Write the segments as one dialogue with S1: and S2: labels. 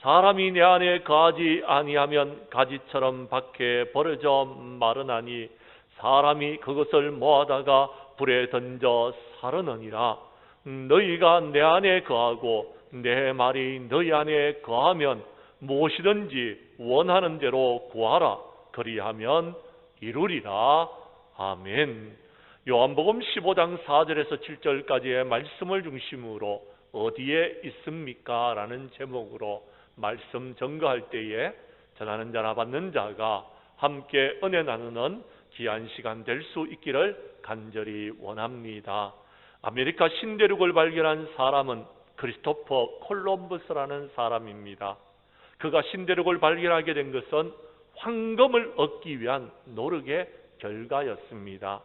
S1: 사람이 내 안에 거하지 아니하면 가지처럼 밖에 버려져 마르나니 사람이 그것을 모아다가 불에 던져 사르느니라. 너희가 내 안에 거하고 내 말이 너희 안에 거하면 무엇이든지 원하는 대로 구하라. 그리하면 이루리라. 아멘. 요한복음 15장 4절에서 7절까지의 말씀을 중심으로 어디에 있습니까? 라는 제목으로 말씀 전거할 때에 전하는 자나 받는 자가 함께 은혜 나누는 귀한 시간 될 수 있기를 간절히 원합니다. 아메리카 신대륙을 발견한 사람은 크리스토퍼 콜럼버스라는 사람입니다. 그가 신대륙을 발견하게 된 것은 황금을 얻기 위한 노력의 결과였습니다.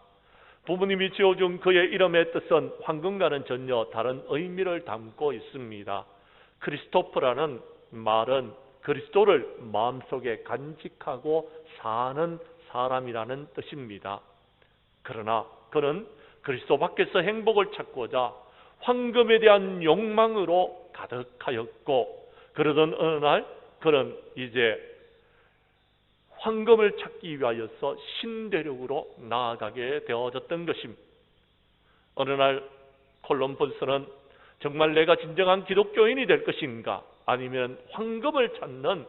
S1: 부모님이 지어준 그의 이름의 뜻은 황금과는 전혀 다른 의미를 담고 있습니다. 크리스토퍼라는 말은 그리스도를 마음속에 간직하고 사는 사람이라는 뜻입니다. 그러나 그는 그리스도 밖에서 행복을 찾고자 황금에 대한 욕망으로 가득하였고 그러던 어느 날 그는 이제 황금을 찾기 위하여서 신대륙으로 나아가게 되어졌던 것입니다. 어느 날 콜럼버스는 정말 내가 진정한 기독교인이 될 것인가 아니면 황금을 찾는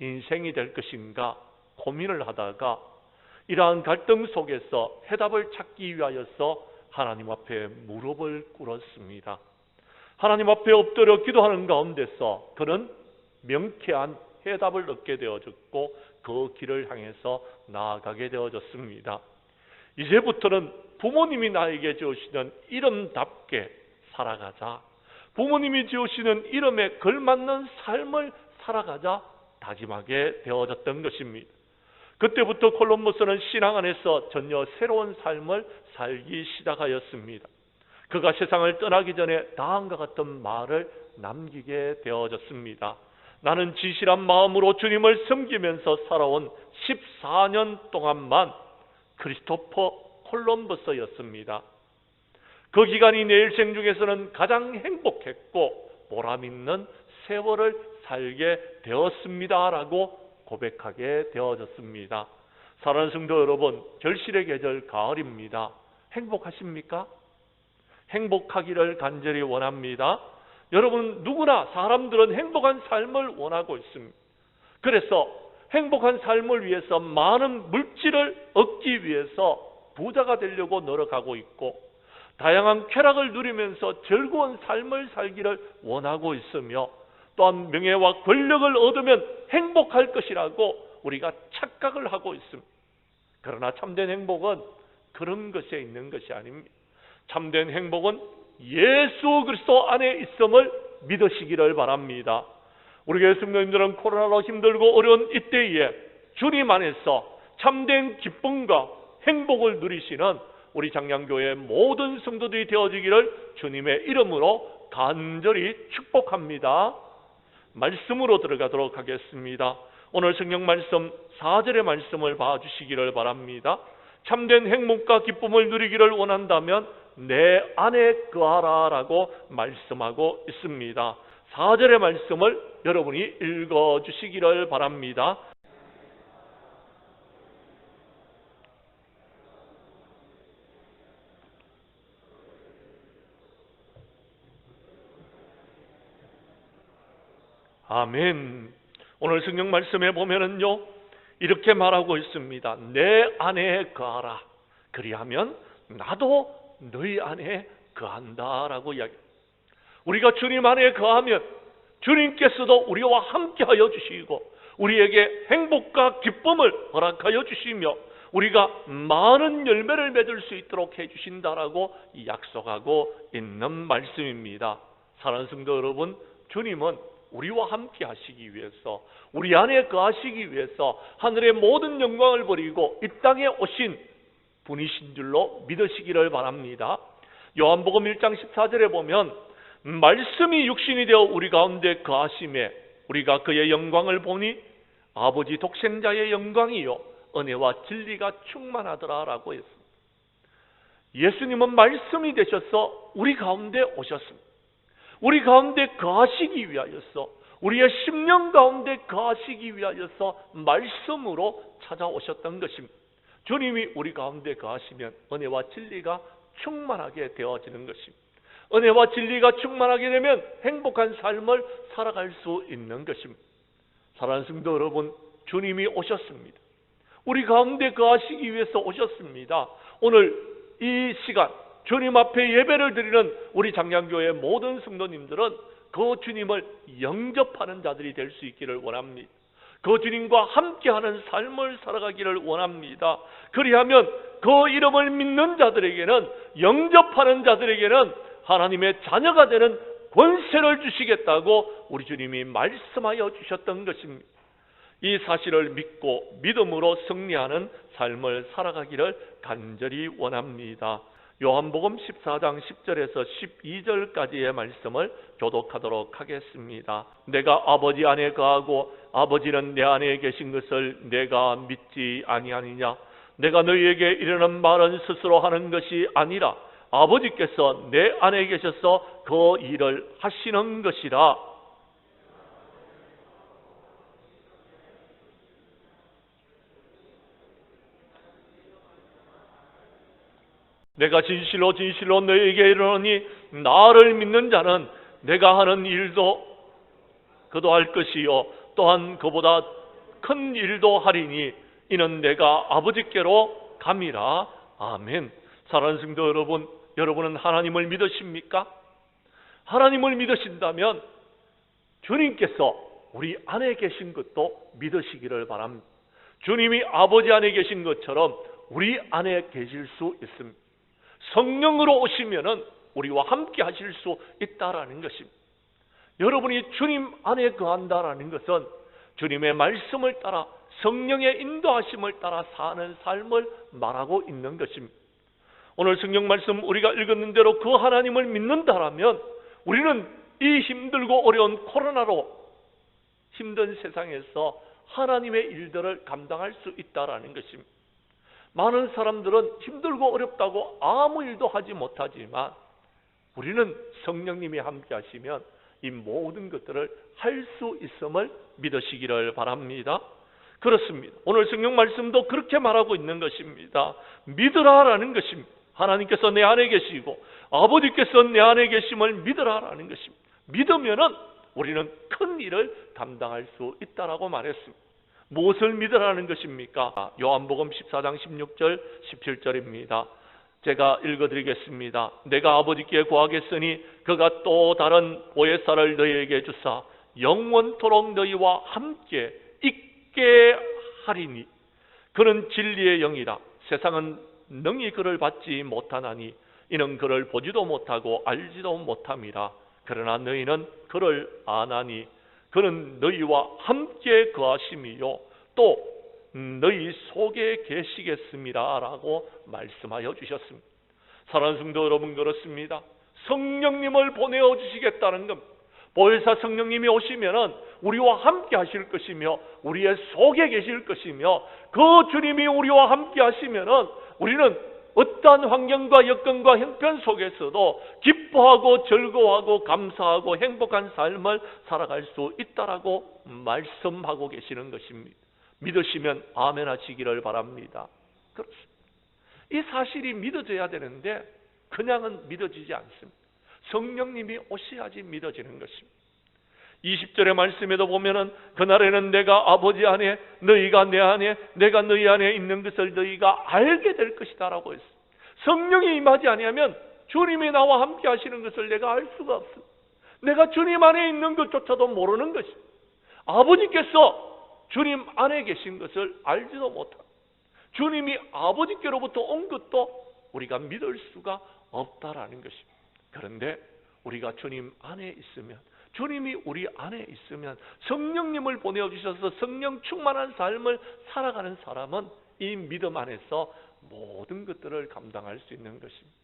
S1: 인생이 될 것인가 고민을 하다가 이러한 갈등 속에서 해답을 찾기 위하여서 하나님 앞에 무릎을 꿇었습니다. 하나님 앞에 엎드려 기도하는 가운데서 그는 명쾌한 해답을 얻게 되어졌고 그 길을 향해서 나아가게 되어졌습니다. 이제부터는 부모님이 나에게 주시는 이름답게 살아가자. 부모님이 지으시는 이름에 걸맞는 삶을 살아가자 다짐하게 되어졌던 것입니다. 그때부터 콜럼버스는 신앙 안에서 전혀 새로운 삶을 살기 시작하였습니다. 그가 세상을 떠나기 전에 다음과 같은 말을 남기게 되어졌습니다. 나는 지실한 마음으로 주님을 섬기면서 살아온 14년 동안만 크리스토퍼 콜럼버스였습니다. 그 기간이 내 일생 중에서는 가장 행복했고 보람 있는 세월을 살게 되었습니다라고 고백하게 되어졌습니다. 사랑하는 성도 여러분, 결실의 계절 가을입니다. 행복하십니까? 행복하기를 간절히 원합니다. 여러분 누구나 사람들은 행복한 삶을 원하고 있습니다. 그래서 행복한 삶을 위해서 많은 물질을 얻기 위해서 부자가 되려고 노력하고 있고 다양한 쾌락을 누리면서 즐거운 삶을 살기를 원하고 있으며 또한 명예와 권력을 얻으면 행복할 것이라고 우리가 착각을 하고 있습니다. 그러나 참된 행복은 그런 것에 있는 것이 아닙니다. 참된 행복은 예수 그리스도 안에 있음을 믿으시기를 바랍니다. 우리 교회 성도님들은 코로나로 힘들고 어려운 이때에 주님 안에서 참된 기쁨과 행복을 누리시는 우리 장량교회 모든 성도들이 되어지기를 주님의 이름으로 간절히 축복합니다. 말씀으로 들어가도록 하겠습니다. 오늘 성경 말씀 4절의 말씀을 봐주시기를 바랍니다. 참된 행복과 기쁨을 누리기를 원한다면 내 안에 거하라 라고 말씀하고 있습니다. 4절의 말씀을 여러분이 읽어 주시기를 바랍니다. 아멘. 오늘 성경 말씀에 보면은요, 이렇게 말하고 있습니다. 내 안에 거하라. 그리하면 나도 너희 안에 거한다라고 이야기. 우리가 주님 안에 거하면 주님께서도 우리와 함께하여 주시고 우리에게 행복과 기쁨을 허락하여 주시며 우리가 많은 열매를 맺을 수 있도록 해 주신다라고 약속하고 있는 말씀입니다. 사랑하는 성도 여러분, 주님은 우리와 함께 하시기 위해서 우리 안에 거하시기 위해서 하늘의 모든 영광을 버리고 이 땅에 오신 분이신 줄로 믿으시기를 바랍니다. 요한복음 1장 14절에 보면 말씀이 육신이 되어 우리 가운데 거하심에 우리가 그의 영광을 보니 아버지 독생자의 영광이요 은혜와 진리가 충만하더라라고 했습니다. 예수님은 말씀이 되셔서 우리 가운데 오셨습니다. 우리 가운데 거하시기 위하여서 우리의 심령 가운데 거하시기 위하여서 말씀으로 찾아오셨던 것입니다. 주님이 우리 가운데 거하시면 은혜와 진리가 충만하게 되어지는 것입니다. 은혜와 진리가 충만하게 되면 행복한 삶을 살아갈 수 있는 것입니다. 사랑하는 성도 여러분, 주님이 오셨습니다. 우리 가운데 거하시기 위해서 오셨습니다. 오늘 이 시간 주님 앞에 예배를 드리는 우리 장량교회 모든 성도님들은 그 주님을 영접하는 자들이 될 수 있기를 원합니다. 그 주님과 함께하는 삶을 살아가기를 원합니다. 그리하면 그 이름을 믿는 자들에게는 영접하는 자들에게는 하나님의 자녀가 되는 권세를 주시겠다고 우리 주님이 말씀하여 주셨던 것입니다. 이 사실을 믿고 믿음으로 승리하는 삶을 살아가기를 간절히 원합니다. 요한복음 14장 10절에서 12절까지의 말씀을 교독하도록 하겠습니다. 내가 아버지 안에 거하고 아버지는 내 안에 계신 것을 내가 믿지 아니하느냐? 내가 너희에게 이르는 말은 스스로 하는 것이 아니라 아버지께서 내 안에 계셔서 그 일을 하시는 것이라. 내가 진실로 진실로 너에게 이르노니 나를 믿는 자는 내가 하는 일도 그도 할 것이요 또한 그보다 큰 일도 하리니 이는 내가 아버지께로 감이라 아멘. 사랑하는 성도 여러분, 여러분은 하나님을 믿으십니까? 하나님을 믿으신다면 주님께서 우리 안에 계신 것도 믿으시기를 바랍니다. 주님이 아버지 안에 계신 것처럼 우리 안에 계실 수 있습니다. 성령으로 오시면은 우리와 함께 하실 수 있다라는 것입니다. 여러분이 주님 안에 거한다라는 것은 주님의 말씀을 따라 성령의 인도하심을 따라 사는 삶을 말하고 있는 것입니다. 오늘 성경 말씀 우리가 읽었는 대로 그 하나님을 믿는다라면 우리는 이 힘들고 어려운 코로나로 힘든 세상에서 하나님의 일들을 감당할 수 있다라는 것입니다. 많은 사람들은 힘들고 어렵다고 아무 일도 하지 못하지만 우리는 성령님이 함께 하시면 이 모든 것들을 할 수 있음을 믿으시기를 바랍니다. 그렇습니다. 오늘 성경 말씀도 그렇게 말하고 있는 것입니다. 믿으라라는 것입니다. 하나님께서 내 안에 계시고 아버지께서 내 안에 계심을 믿으라라는 것입니다. 믿으면은 우리는 큰 일을 감당할 수 있다라고 말했습니다. 무엇을 믿으라는 것입니까? 요한복음 14장 16절 17절입니다. 제가 읽어드리겠습니다. 내가 아버지께 구하겠으니 그가 또 다른 보혜사를 너희에게 주사 영원토록 너희와 함께 있게 하리니 그는 진리의 영이라 세상은 능히 그를 받지 못하나니 이는 그를 보지도 못하고 알지도 못함이라 그러나 너희는 그를 아나니 그는 너희와 함께 거하심이요 또 너희 속에 계시겠습니다라고 말씀하여 주셨습니다. 사랑하는 성도 여러분 그렇습니다. 성령님을 보내어 주시겠다는 겁니다. 보혜사 성령님이 오시면은 우리와 함께 하실 것이며 우리의 속에 계실 것이며 그 주님이 우리와 함께 하시면은 우리는 어떠한 환경과 여건과 형편 속에서도 기뻐하고 즐거워하고 감사하고 행복한 삶을 살아갈 수 있다라고 말씀하고 계시는 것입니다. 믿으시면 아멘 하시기를 바랍니다. 그렇습니다. 이 사실이 믿어져야 되는데 그냥은 믿어지지 않습니다. 성령님이 오셔야지 믿어지는 것입니다. 20절의 말씀에도 보면은 그날에는 내가 아버지 안에 너희가 내 안에 내가 너희 안에 있는 것을 너희가 알게 될 것이다라고 했습니다. 성령이 임하지 아니하면 주님이 나와 함께 하시는 것을 내가 알 수가 없습니다. 내가 주님 안에 있는 것조차도 모르는 것입니다. 아버지께서 주님 안에 계신 것을 알지도 못합니다. 주님이 아버지께로부터 온 것도 우리가 믿을 수가 없다라는 것입니다. 그런데 우리가 주님 안에 있으면 주님이 우리 안에 있으면 성령님을 보내주셔서 성령 충만한 삶을 살아가는 사람은 이 믿음 안에서 모든 것들을 감당할 수 있는 것입니다.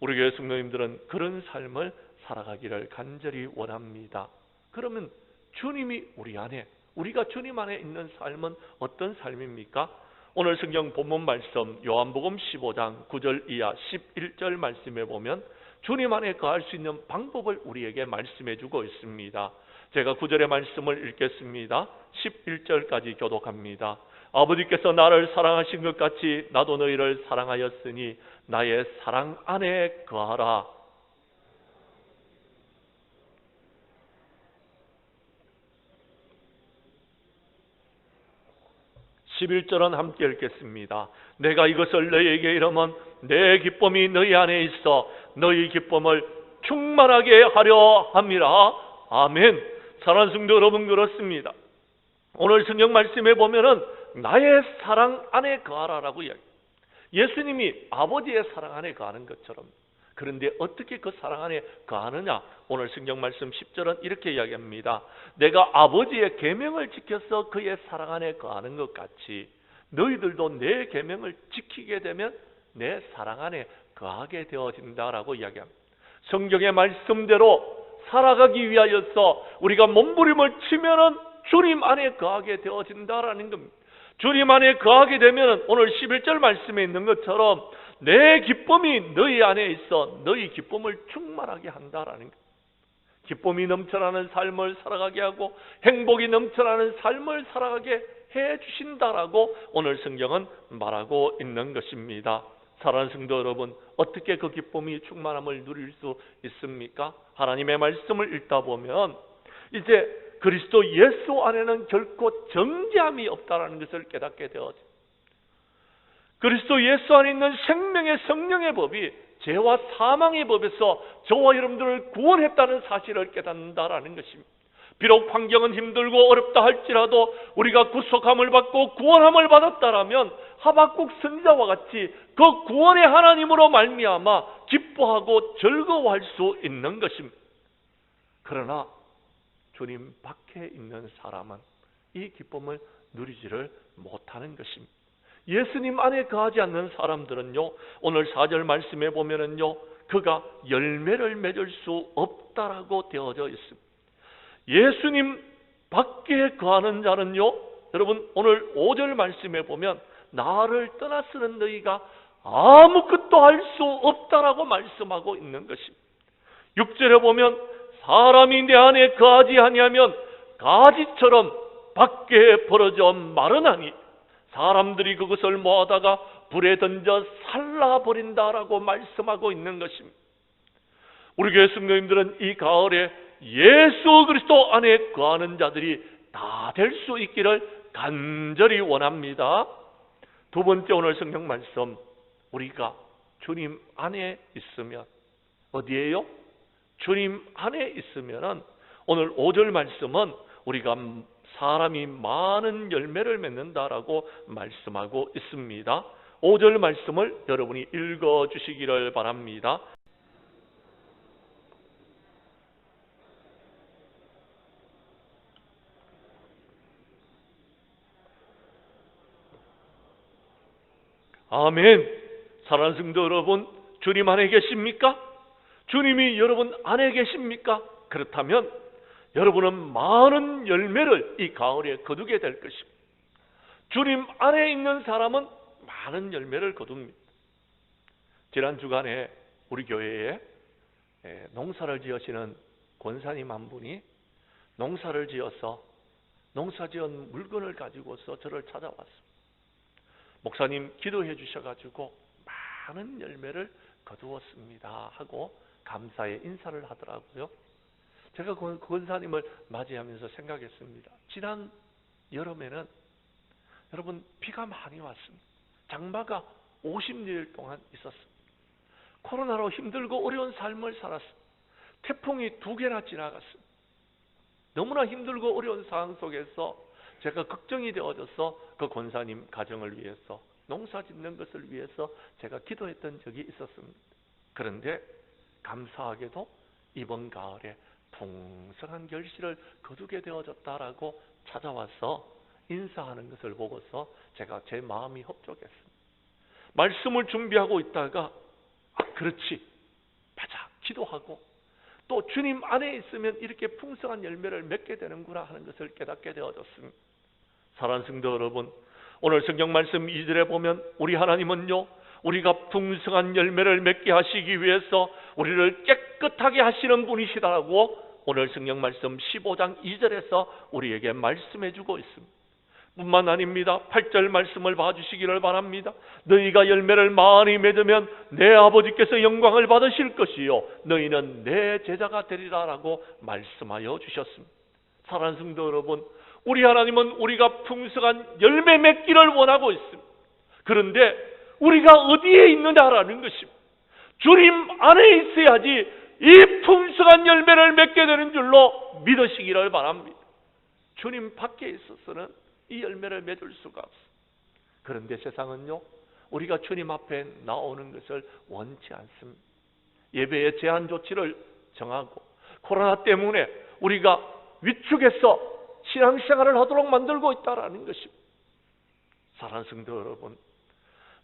S1: 우리 교회 성도님들은 그런 삶을 살아가기를 간절히 원합니다. 그러면 주님이 우리 안에, 우리가 주님 안에 있는 삶은 어떤 삶입니까? 오늘 성경 본문 말씀 요한복음 15장 9절 이하 11절 말씀에 보면 주님 안에 거할 수 있는 방법을 우리에게 말씀해 주고 있습니다. 제가 9절의 말씀을 읽겠습니다. 11절까지 교독합니다. 아버지께서 나를 사랑하신 것 같이 나도 너희를 사랑하였으니 나의 사랑 안에 거하라. 11절은 함께 읽겠습니다. 내가 이것을 너희에게 이르면 내 기쁨이 너희 안에 있어 너희 기쁨을 충만하게 하려 함이라. 아멘. 사랑하는 성도 여러분 그렇습니다. 오늘 성경 말씀에 보면은 나의 사랑 안에 거하라라고 이야기. 예수님이 아버지의 사랑 안에 거하는 것처럼 그런데 어떻게 그 사랑 안에 거하느냐? 오늘 성경 말씀 10절은 이렇게 이야기합니다. 내가 아버지의 계명을 지켜서 그의 사랑 안에 거하는 것 같이 너희들도 내 계명을 지키게 되면 내 사랑 안에 거하게 되어진다라고 이야기합니다. 성경의 말씀대로 살아가기 위하여서 우리가 몸부림을 치면은 주님 안에 거하게 되어진다라는 겁니다. 주님 안에 거하게 되면 오늘 11절 말씀에 있는 것처럼 내 기쁨이 너희 안에 있어 너희 기쁨을 충만하게 한다라는 것. 기쁨이 넘쳐나는 삶을 살아가게 하고 행복이 넘쳐나는 삶을 살아가게 해 주신다라고 오늘 성경은 말하고 있는 것입니다. 사랑하는 성도 여러분, 어떻게 그 기쁨이 충만함을 누릴 수 있습니까? 하나님의 말씀을 읽다 보면 이제 그리스도 예수 안에는 결코 정죄함이 없다라는 것을 깨닫게 되어집니다. 그리스도 예수 안에 있는 생명의 성령의 법이 죄와 사망의 법에서 저와 여러분들을 구원했다는 사실을 깨닫는다라는 것입니다. 비록 환경은 힘들고 어렵다 할지라도 우리가 구속함을 받고 구원함을 받았다라면 하박국 선자와 같이 그 구원의 하나님으로 말미암아 기뻐하고 즐거워할 수 있는 것입니다. 그러나 주님 밖에 있는 사람은 이 기쁨을 누리지를 못하는 것입니다. 예수님 안에 거하지 않는 사람들은요, 오늘 4절 말씀에 보면은요, 그가 열매를 맺을 수 없다라고 되어져 있습니다. 예수님 밖에 거하는 자는요, 여러분 오늘 5절 말씀에 보면 나를 떠났으는 너희가 아무것도 할 수 없다라고 말씀하고 있는 것입니다. 6절에 보면 사람이 내 안에 거하지 아니하면 가지처럼 밖에 벌어져 마르나니 사람들이 그것을 모아다가 불에 던져 살라버린다라고 말씀하고 있는 것입니다. 우리 교회 성도님들은 이 가을에 예수 그리스도 안에 거하는 자들이 다 될 수 있기를 간절히 원합니다. 두 번째 오늘 성경 말씀 우리가 주님 안에 있으면 어디에요? 주님 안에 있으면은 오늘 5절 말씀은 우리가 사람이 많은 열매를 맺는다라고 말씀하고 있습니다. 5절 말씀을 여러분이 읽어 주시기를 바랍니다. 아멘. 사랑하는 성도 여러분, 주님 안에 계십니까? 주님이 여러분 안에 계십니까? 그렇다면 여러분은 많은 열매를 이 가을에 거두게 될 것입니다. 주님 안에 있는 사람은 많은 열매를 거둡니다. 지난 주간에 우리 교회에 농사를 지으시는 권사님 한 분이 농사를 지어서 농사 지은 물건을 가지고서 저를 찾아왔습니다. 목사님 기도해 주셔가지고 많은 열매를 거두었습니다 하고 감사의 인사를 하더라고요. 제가 그 권사님을 맞이하면서 생각했습니다. 지난 여름에는 여러분 비가 많이 왔습니다. 장마가 50일 동안 있었습니다. 코로나로 힘들고 어려운 삶을 살았습니다. 태풍이 두 개나 지나갔습니다. 너무나 힘들고 어려운 상황 속에서 제가 걱정이 되어져서 그 권사님 가정을 위해서 농사 짓는 것을 위해서 제가 기도했던 적이 있었습니다. 그런데 감사하게도 이번 가을에 풍성한 결실을 거두게 되어졌다라고 찾아와서 인사하는 것을 보고서 제가 제 마음이 흡족했습니다. 말씀을 준비하고 있다가 아 그렇지 맞아 기도하고 또 주님 안에 있으면 이렇게 풍성한 열매를 맺게 되는구나 하는 것을 깨닫게 되어졌습니다. 사랑하는 성도 여러분 오늘 성경 말씀 2절에 보면 우리 하나님은요 우리가 풍성한 열매를 맺게 하시기 위해서 우리를 깨끗하게 하시는 분이시다라고 오늘 성경 말씀 15장 2절에서 우리에게 말씀해 주고 있습니다. 뿐만 아닙니다. 8절 말씀을 봐주시기를 바랍니다. 너희가 열매를 많이 맺으면 내 아버지께서 영광을 받으실 것이요. 너희는 내 제자가 되리라 라고 말씀하여 주셨습니다. 사랑하는 성도 여러분, 우리 하나님은 우리가 풍성한 열매 맺기를 원하고 있습니다. 그런데 우리가 어디에 있느냐라는 것입니다. 주님 안에 있어야지 이 풍성한 열매를 맺게 되는 줄로 믿으시기를 바랍니다. 주님 밖에 있어서는 이 열매를 맺을 수가 없어. 그런데 세상은요, 우리가 주님 앞에 나오는 것을 원치 않습니다. 예배의 제한 조치를 정하고 코로나 때문에 우리가 위축해서 신앙생활을 하도록 만들고 있다라는 것입니다. 사랑하는 성도 여러분,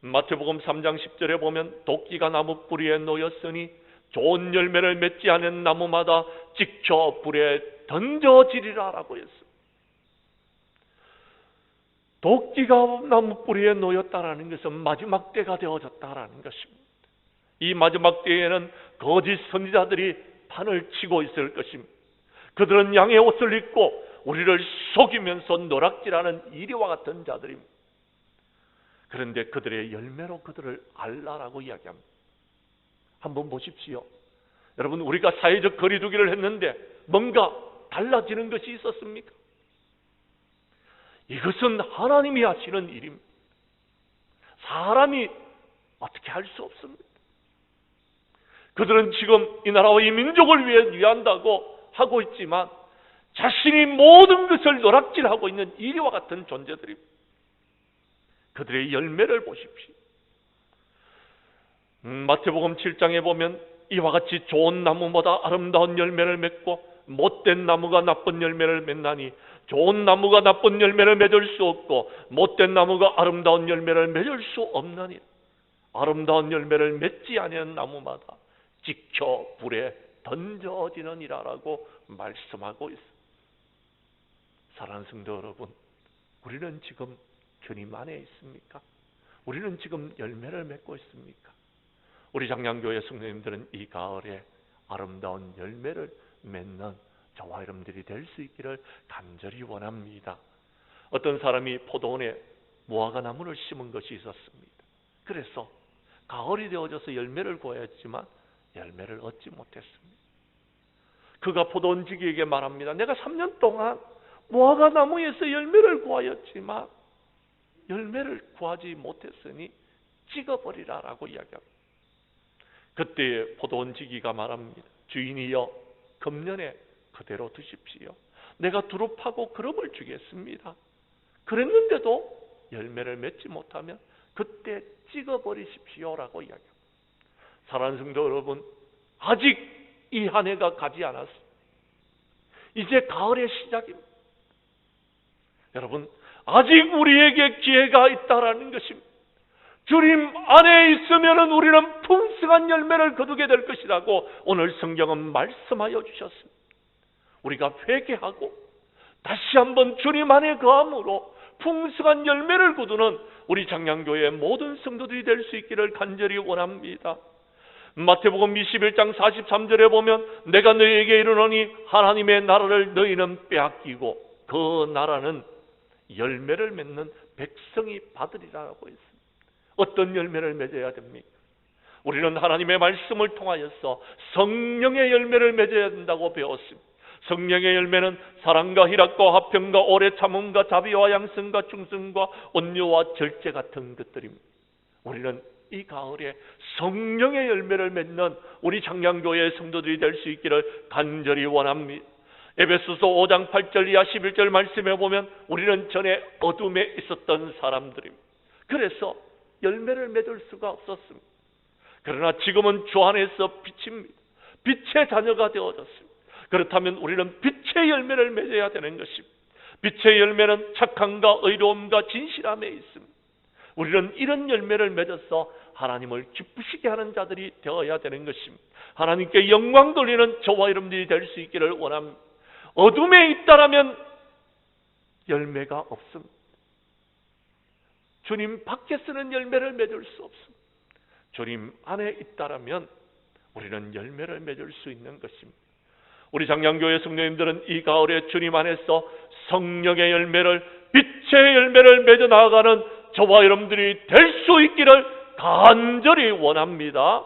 S1: 마태복음 3장 10절에 보면 도끼가 나무 뿌리에 놓였으니 좋은 열매를 맺지 않은 나무마다 찍혀 불에 던져지리라라고 했습니다. 도끼가 나무 뿌리에 놓였다라는 것은 마지막 때가 되어졌다라는 것입니다. 이 마지막 때에는 거짓 선지자들이 판을 치고 있을 것입니다. 그들은 양의 옷을 입고 우리를 속이면서 노락질하는 이리와 같은 자들입니다. 그런데 그들의 열매로 그들을 알라라고 이야기합니다. 한번 보십시오. 여러분 우리가 사회적 거리두기를 했는데 뭔가 달라지는 것이 있었습니까? 이것은 하나님이 하시는 일입니다. 사람이 어떻게 할 수 없습니다. 그들은 지금 이 나라와 이 민족을 위해 위한다고 하고 있지만 자신이 모든 것을 노락질하고 있는 이리와 같은 존재들입니다. 그들의 열매를 보십시오. 음, 마태복음 7장에 보면 이와 같이 좋은 나무보다 아름다운 열매를 맺고 못된 나무가 나쁜 열매를 맺나니 좋은 나무가 나쁜 열매를 맺을 수 없고 못된 나무가 아름다운 열매를 맺을 수 없나니 아름다운 열매를 맺지 아니하는 나무마다 찍혀 불에 던져지느니라라고 말씀하고 있습니다. 사랑하는 성도 여러분, 우리는 지금 주님 안에 있습니까? 우리는 지금 열매를 맺고 있습니까? 우리 장량교회 성도님들은 이 가을에 아름다운 열매를 맺는 저와 여러분들이 될 수 있기를 간절히 원합니다. 어떤 사람이 포도원에 무화과 나무를 심은 것이 있었습니다. 그래서 가을이 되어져서 열매를 구하였지만 열매를 얻지 못했습니다. 그가 포도원 지기에게 말합니다. 내가 3년 동안 무화과 나무에서 열매를 구하였지만 열매를 구하지 못했으니 찍어버리라라고 이야기합니다. 그때 포도원 지기가 말합니다. 주인이여 금년에 그대로 두십시오. 내가 두루 파고 그름을 주겠습니다. 그랬는데도 열매를 맺지 못하면 그때 찍어버리십시오라고 이야기합니다. 사랑하는 성도 여러분, 아직 이 한 해가 가지 않았습니다. 이제 가을의 시작입니다. 여러분, 아직 우리에게 기회가 있다라는 것입니다. 주님 안에 있으면 우리는 풍성한 열매를 거두게 될 것이라고 오늘 성경은 말씀하여 주셨습니다. 우리가 회개하고 다시 한번 주님 안에 거함으로 풍성한 열매를 거두는 우리 장량교회의 모든 성도들이 될 수 있기를 간절히 원합니다. 마태복음 21장 43절에 보면 내가 너희에게 이르노니 하나님의 나라를 너희는 빼앗기고 그 나라는 열매를 맺는 백성이 받으리라고 했습니다. 어떤 열매를 맺어야 됩니까? 우리는 하나님의 말씀을 통하여서 성령의 열매를 맺어야 된다고 배웠습니다. 성령의 열매는 사랑과 희락과 화평과 오래 참음과 자비와 양성과 충성과 온유와 절제 같은 것들입니다. 우리는 이 가을에 성령의 열매를 맺는 우리 장량교회의 성도들이 될 수 있기를 간절히 원합니다. 에베소서 5장 8절 이하 11절 말씀에 보면 우리는 전에 어둠에 있었던 사람들입니다. 그래서 열매를 맺을 수가 없었습니다. 그러나 지금은 주 안에서 빛입니다. 빛의 자녀가 되어졌습니다. 그렇다면 우리는 빛의 열매를 맺어야 되는 것입니다. 빛의 열매는 착함과 의로움과 진실함에 있습니다. 우리는 이런 열매를 맺어서 하나님을 기쁘시게 하는 자들이 되어야 되는 것입니다. 하나님께 영광 돌리는 저와 여러분들이 될 수 있기를 원합니다. 어둠에 있다라면 열매가 없습니다. 주님 밖에 쓰는 열매를 맺을 수 없습니다. 주님 안에 있다라면 우리는 열매를 맺을 수 있는 것입니다. 우리 장량교회 성도님들은 이 가을에 주님 안에서 성령의 열매를 빛의 열매를 맺어 나아가는 저와 여러분들이 될 수 있기를 간절히 원합니다.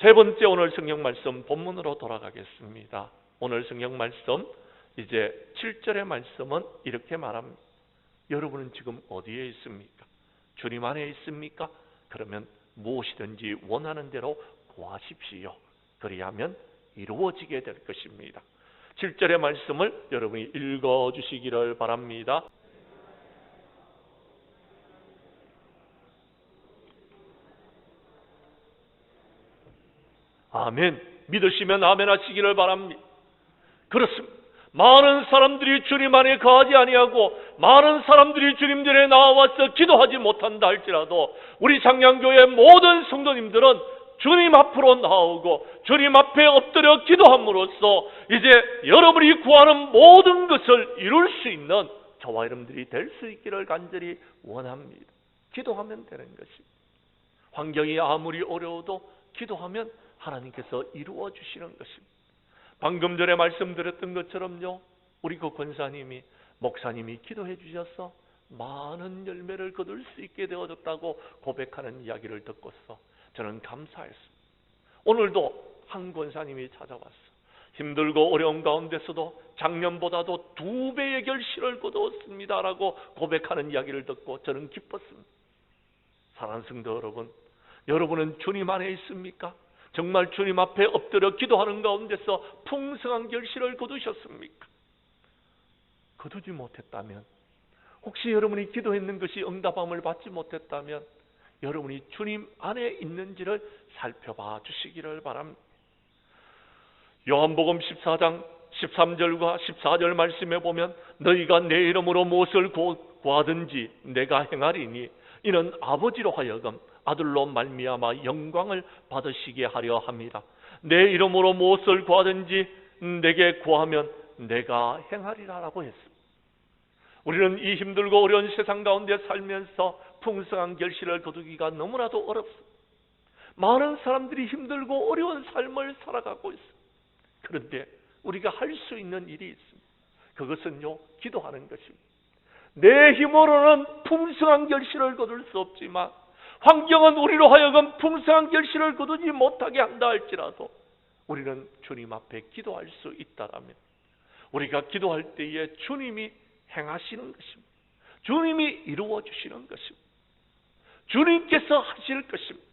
S1: 세 번째 오늘 성경 말씀 본문으로 돌아가겠습니다. 오늘 성경 말씀 이제 7절의 말씀은 이렇게 말합니다. 여러분은 지금 어디에 있습니까? 주님 안에 있습니까? 그러면 무엇이든지 원하는 대로 구하십시오. 그리하면 이루어지게 될 것입니다. 7절의 말씀을 여러분이 읽어 주시기를 바랍니다. 아멘. 믿으시면 아멘 하시기를 바랍니다. 그렇습니다. 많은 사람들이 주님 안에 거하지 아니하고 많은 사람들이 주님 전에 나와서 기도하지 못한다 할지라도 우리 장량교회 모든 성도님들은 주님 앞으로 나오고 주님 앞에 엎드려 기도함으로써 이제 여러분이 구하는 모든 것을 이룰 수 있는 저와 여러분들이 될 수 있기를 간절히 원합니다. 기도하면 되는 것입니다. 환경이 아무리 어려워도 기도하면 하나님께서 이루어 주시는 것입니다. 방금 전에 말씀드렸던 것처럼요. 우리 그 권사님이 목사님이 기도해 주셔서 많은 열매를 거둘 수 있게 되어졌다고 고백하는 이야기를 듣고서 저는 감사했습니다. 오늘도 한 권사님이 찾아왔어. 힘들고 어려운 가운데서도 작년보다도 두 배의 결실을 거두었습니다라고 고백하는 이야기를 듣고 저는 기뻤습니다. 사랑하는 성도 여러분, 여러분은 주님 안에 있습니까? 정말 주님 앞에 엎드려 기도하는 가운데서 풍성한 결실을 거두셨습니까? 거두지 못했다면 혹시 여러분이 기도했는 것이 응답함을 받지 못했다면 여러분이 주님 안에 있는지를 살펴봐 주시기를 바랍니다. 요한복음 14장 13절과 14절 말씀에 보면 너희가 내 이름으로 무엇을 구하든지 내가 행하리니 이는 아버지로 하여금 아들로 말미암아 영광을 받으시게 하려 합니다. 내 이름으로 무엇을 구하든지 내게 구하면 내가 행하리라라고 했습니다. 우리는 이 힘들고 어려운 세상 가운데 살면서 풍성한 결실을 거두기가 너무나도 어렵습니다. 많은 사람들이 힘들고 어려운 삶을 살아가고 있습니다. 그런데 우리가 할 수 있는 일이 있습니다. 그것은요, 기도하는 것입니다. 내 힘으로는 풍성한 결실을 거둘 수 없지만 환경은 우리로 하여금 풍성한 결실을 거두지 못하게 한다 할지라도 우리는 주님 앞에 기도할 수 있다라면 우리가 기도할 때에 주님이 행하시는 것입니다. 주님이 이루어 주시는 것입니다. 주님께서 하실 것입니다.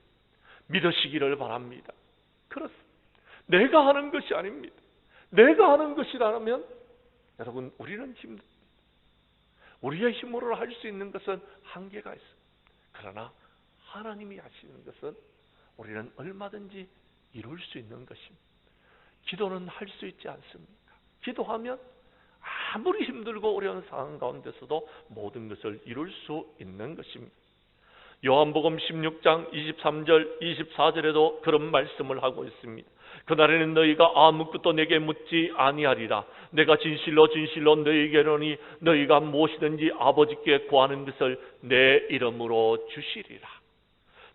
S1: 믿으시기를 바랍니다. 그렇습니다. 내가 하는 것이 아닙니다. 내가 하는 것이라면 여러분 우리는 힘 우리의 힘으로 할 수 있는 것은 한계가 있습니다. 그러나 하나님이 하시는 것은 우리는 얼마든지 이룰 수 있는 것입니다. 기도는 할 수 있지 않습니까? 기도하면 아무리 힘들고 어려운 상황 가운데서도 모든 것을 이룰 수 있는 것입니다. 요한복음 16장 23절, 24절에도 그런 말씀을 하고 있습니다. 그날에는 너희가 아무것도 내게 묻지 아니하리라. 내가 진실로 진실로 너희에게로니 너희가 무엇이든지 아버지께 구하는 것을 내 이름으로 주시리라.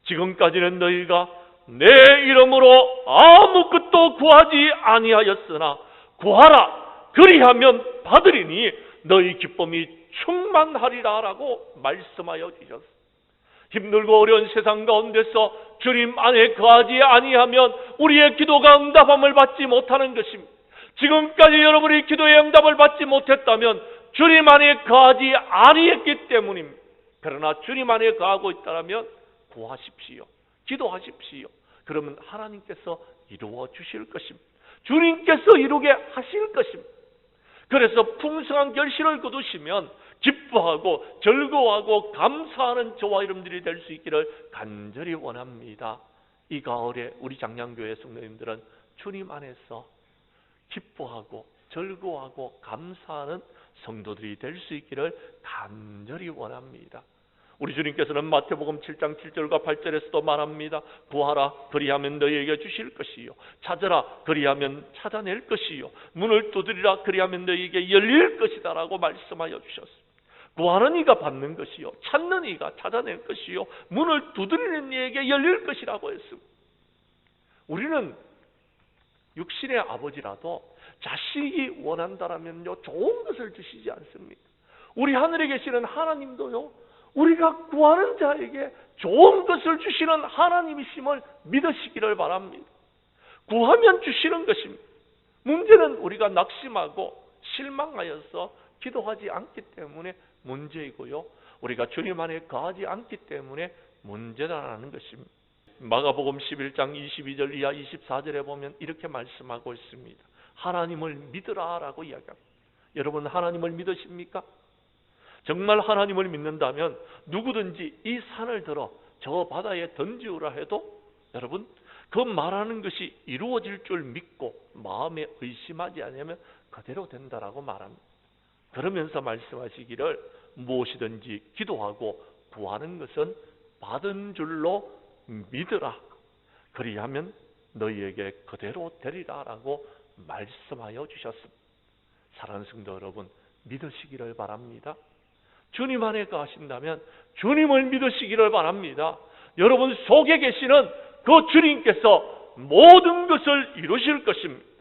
S1: 지금까지는 너희가 내 이름으로 아무것도 구하지 아니하였으나 구하라. 그리하면 받으리니 너희 기쁨이 충만하리라라고 말씀하여 주셨습니다. 힘들고 어려운 세상 가운데서 주님 안에 거하지 아니하면 우리의 기도가 응답함을 받지 못하는 것입니다. 지금까지 여러분이 기도의 응답을 받지 못했다면 주님 안에 거하지 아니했기 때문입니다. 그러나 주님 안에 거하고 있다면 구하십시오. 기도하십시오. 그러면 하나님께서 이루어 주실 것입니다. 주님께서 이루게 하실 것입니다. 그래서 풍성한 결실을 거두시면 기뻐하고 즐거워하고 감사하는 저와 여러분들이 될 수 있기를 간절히 원합니다. 이 가을에 우리 장량교회 성도님들은 주님 안에서 기뻐하고 즐거워하고 감사하는 성도들이 될 수 있기를 간절히 원합니다. 우리 주님께서는 마태복음 7장 7절과 8절에서도 말합니다. 구하라 그리하면 너희에게 주실 것이요 찾으라 그리하면 찾아낼 것이요 문을 두드리라 그리하면 너희에게 열릴 것이다라고 말씀하여 주셨습니다. 구하는 이가 받는 것이요 찾는 이가 찾아낼 것이요 문을 두드리는 이에게 열릴 것이라고 했습니다. 우리는 육신의 아버지라도 자식이 원한다라면요 좋은 것을 주시지 않습니다. 우리 하늘에 계시는 하나님도요 우리가 구하는 자에게 좋은 것을 주시는 하나님이심을 믿으시기를 바랍니다. 구하면 주시는 것입니다. 문제는 우리가 낙심하고 실망하여서 기도하지 않기 때문에 문제이고요. 우리가 주님 안에 거하지 않기 때문에 문제다라는 것입니다. 마가복음 11장 22절 이하 24절에 보면 이렇게 말씀하고 있습니다. 하나님을 믿으라라고 이야기합니다. 여러분 하나님을 믿으십니까? 정말 하나님을 믿는다면 누구든지 이 산을 들어 저 바다에 던지우라 해도 여러분 그 말하는 것이 이루어질 줄 믿고 마음에 의심하지 않으면 그대로 된다라고 말합니다. 그러면서 말씀하시기를 무엇이든지 기도하고 구하는 것은 받은 줄로 믿으라. 그리하면 너희에게 그대로 되리라라고 말씀하여 주셨습니다. 사랑하는 성도 여러분, 믿으시기를 바랍니다. 주님 안에 거하신다면 주님을 믿으시기를 바랍니다. 여러분 속에 계시는 그 주님께서 모든 것을 이루실 것입니다.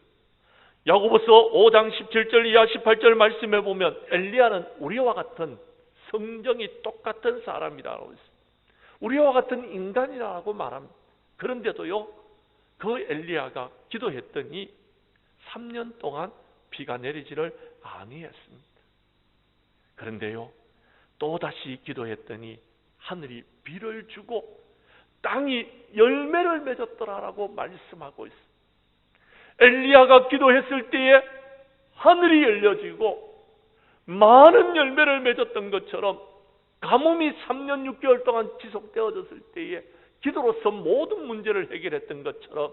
S1: 야고보서 5장 17절 이하 18절 말씀해 보면 엘리야는 우리와 같은 성정이 똑같은 사람이라고 했습니다. 우리와 같은 인간이라고 말합니다. 그런데도요, 그 엘리야가 기도했더니 3년 동안 비가 내리지를 아니했습니다. 그런데요, 또 다시 기도했더니 하늘이 비를 주고 땅이 열매를 맺었더라라고 말씀하고 있습니다. 엘리야가 기도했을 때에 하늘이 열려지고 많은 열매를 맺었던 것처럼 가뭄이 3년 6개월 동안 지속되어졌을 때에 기도로서 모든 문제를 해결했던 것처럼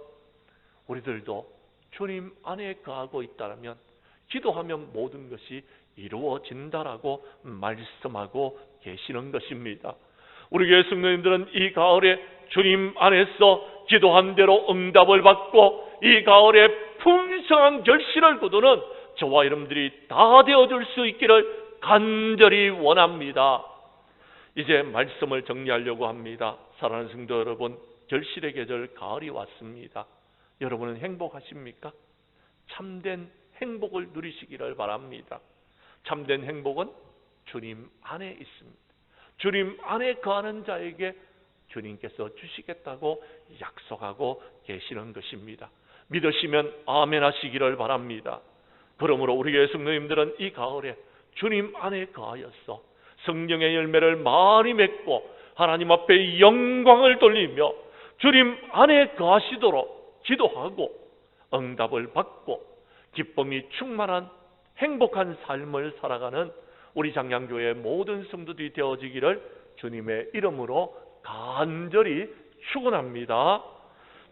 S1: 우리들도 주님 안에 거하고 있다면 기도하면 모든 것이 이루어진다라고 말씀하고 계시는 것입니다. 우리 성도님들은 이 가을에 주님 안에서 기도한 대로 응답을 받고 이 가을에 풍성한 결실을 거두는 저와 여러분들이 다 되어줄 수 있기를 간절히 원합니다. 이제 말씀을 정리하려고 합니다. 사랑하는 성도 여러분, 결실의 계절 가을이 왔습니다. 여러분은 행복하십니까? 참된 행복을 누리시기를 바랍니다. 참된 행복은 주님 안에 있습니다. 주님 안에 거하는 자에게 주님께서 주시겠다고 약속하고 계시는 것입니다. 믿으시면 아멘 하시기를 바랍니다. 그러므로 우리 교회 성도님들은 이 가을에 주님 안에 거하여서 성령의 열매를 많이 맺고 하나님 앞에 영광을 돌리며 주님 안에 거하시도록 기도하고 응답을 받고 기쁨이 충만한 행복한 삶을 살아가는 우리 장량교회 모든 성도들이 되어지기를 주님의 이름으로 간절히 축원합니다.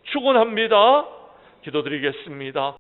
S1: 축원합니다. 기도드리겠습니다.